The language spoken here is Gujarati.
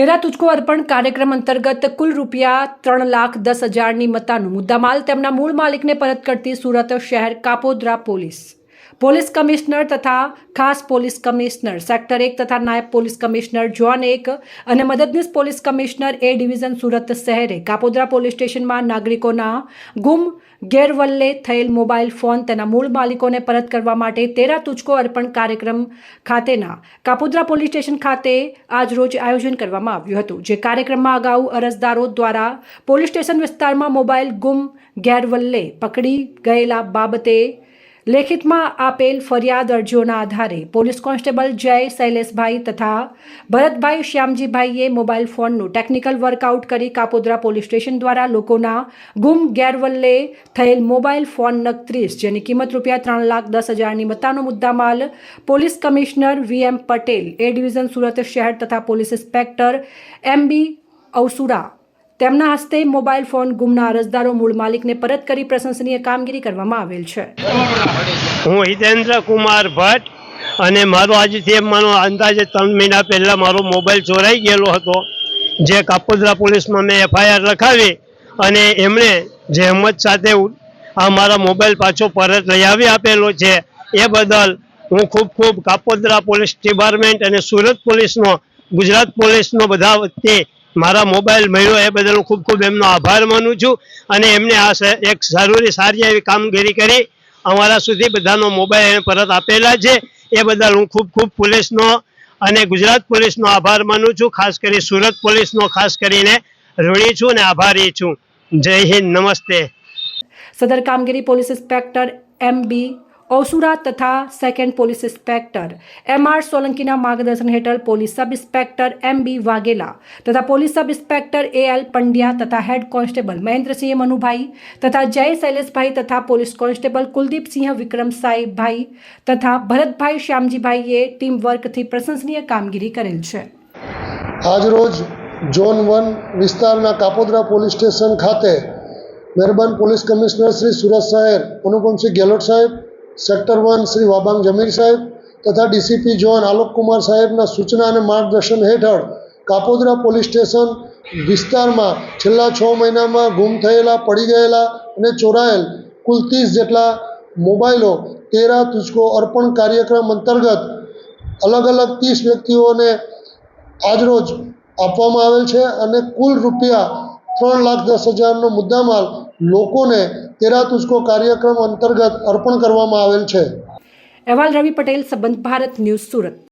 તેરા તુચકો અર્પણ કાર્યક્રમ અંતર્ગત કુલ રૂપિયા ત્રણ લાખ દસ હજારની મતાનું મુદ્દામાલ તેમના મૂળ માલિકને પરત કરતી સુરત શહેર કાપોદ્રા પોલીસ. પોલીસ કમિશનર તથા ખાસ પોલીસ કમિશનર, સેક્ટર એક તથા નાયબ પોલીસ કમિશનર જોન એક અને મદદનીશ police commissioner A division Surat શહેરે Kapodra police સ્ટેશનમાં નાગરિકોના ગુમ, ગેરવલ્લે થયેલ મોબાઈલ ફોન તેના મૂળ માલિકોને પરત કરવા માટે તેરા તુચકો અર્પણ કાર્યક્રમ ખાતેના કાપોદ્રા પોલીસ સ્ટેશન ખાતે આજ રોજ આયોજન કરવામાં આવ્યું હતું. જે કાર્યક્રમમાં અગાઉ અરજદારો દ્વારા પોલીસ સ્ટેશન વિસ્તારમાં મોબાઈલ ગુમ, ગેરવલ્લે પકડી ગયેલા બાબતે લેખિતમાં આપેલ ફરિયાદ અરજીઓના આધારે પોલીસ કોન્સ્ટેબલ જય શૈલેષભાઈ તથા ભરતભાઈ શ્યામજીભાઈએ મોબાઈલ ફોનનું ટેકનિકલ વર્કઆઉટ કરી કાપોદ્રા પોલીસ સ્ટેશન દ્વારા લોકોના ગુમ ગેરવલ્લે થયેલ મોબાઈલ ફોન નકત્રીસ, જેની કિંમત રૂપિયા ત્રણ લાખ દસ હજારની મત્તાનો મુદ્દામાલ, police commissioner V M Patel, A division Surat શહેર તથા પોલીસ ઇન્સ્પેક્ટર એમ બી અવસુરા તેમના હસ્તે મોબાઈલ ફોન ગુમના અરજદારો, મૂળ માલિકને પરત કરી પ્રશંસનીય કામગીરી કરવામાં આવેલ છે. હું હિતેન્દ્ર કુમાર ભટ્ટ અને મારો આજથી માનો અંદાજે ત્રણ મહિના પહેલાં મારો મોબાઈલ ચોરાઈ ગયેલો હતો, જે કાપોદરા પોલીસમાં મેં એફઆઈઆર લખાવી અને એમણે જહેમત સાથે આ મારા મોબાઈલ પાછો પરત લઈ આવી આપેલો છે, એ બદલ હું ખૂબ ખૂબ કાપોદરા પોલીસ ડિપાર્ટમેન્ટ અને સુરત પોલીસનો, ગુજરાત પોલીસનો બધા વચ્ચે મારા મોબાઈલ મળ્યો એ બદલ હું ખૂબ ખૂબ એમનો આભાર માનું છું અને એમને આ એક જરૂરી સારી એવી કામગીરી કરી. અમારા સુધી બધાનો મોબાઈલ એને પરત આપેલા છે. એ બદલ હું ખૂબ ખૂબ પોલીસનો અને ગુજરાત પોલીસનો આભાર માનું છું. ખાસ કરી સુરત પોલીસનો, ખાસ કરીને ઋણી છું અને આભારી છું. જય હિન્દ, નમસ્તે. સદર કામગીરી પોલીસ ઇન્સ્પેક્ટર એમ બી ઓસુરા તથા second police inspector M R સોલંકીના માર્ગદર્શન હેઠળ police sub inspector M B Vaghela તથા police sub inspector A L Pandya તથા હેડ કોન્સ્ટેબલ મહેન્દ્રસિંહ મનુભાઈ તથા જય શૈલેષભાઈ તથા પોલીસ કોન્સ્ટેબલ કુલદીપસિંહ વિક્રમ સાહેબભાઈ તથા ભરતભાઈ શ્યામજીભાઈએ ટીમ વર્કથી પ્રશંસનીય કામગીરી કરેલ છે. આજરોજ ઝોન વન વિસ્તારના કાપોદ્રા પોલીસ સ્ટેશન ખાતે મહેરબાન પોલીસ કમિશનર શ્રી સુરત શહેર અનુપમસિંહ ગેહલોત સાહેબ સેક્ટર વન શ્રી વાબાંગ જમીર સાહેબ તથા ડીસીપી જોન આલોક કુમાર સાહેબના સૂચના અને માર્ગદર્શન હેઠળ કાપોદ્રા પોલીસ સ્ટેશન વિસ્તારમાં છેલ્લા છ મહિનામાં ગુમ થયેલા, પડી ગયેલા અને ચોરાયેલ કુલ ત્રીસ જેટલા મોબાઈલો તેરા તુચકો અર્પણ કાર્યક્રમ અંતર્ગત અલગ અલગ ત્રીસ વ્યક્તિઓને આજરોજ આપવામાં આવેલ છે અને કુલ રૂપિયા ત્રણ લાખ દસ હજારનો મુદ્દામાલ લોકોને તેરા તુસ્કો કાર્યક્રમ અંતર્ગત અર્પણ કરવામાં આવેલ છે. અહેવાલ રવિ પટેલ, સંબંધ ભારત, ન્યૂઝ સુરત.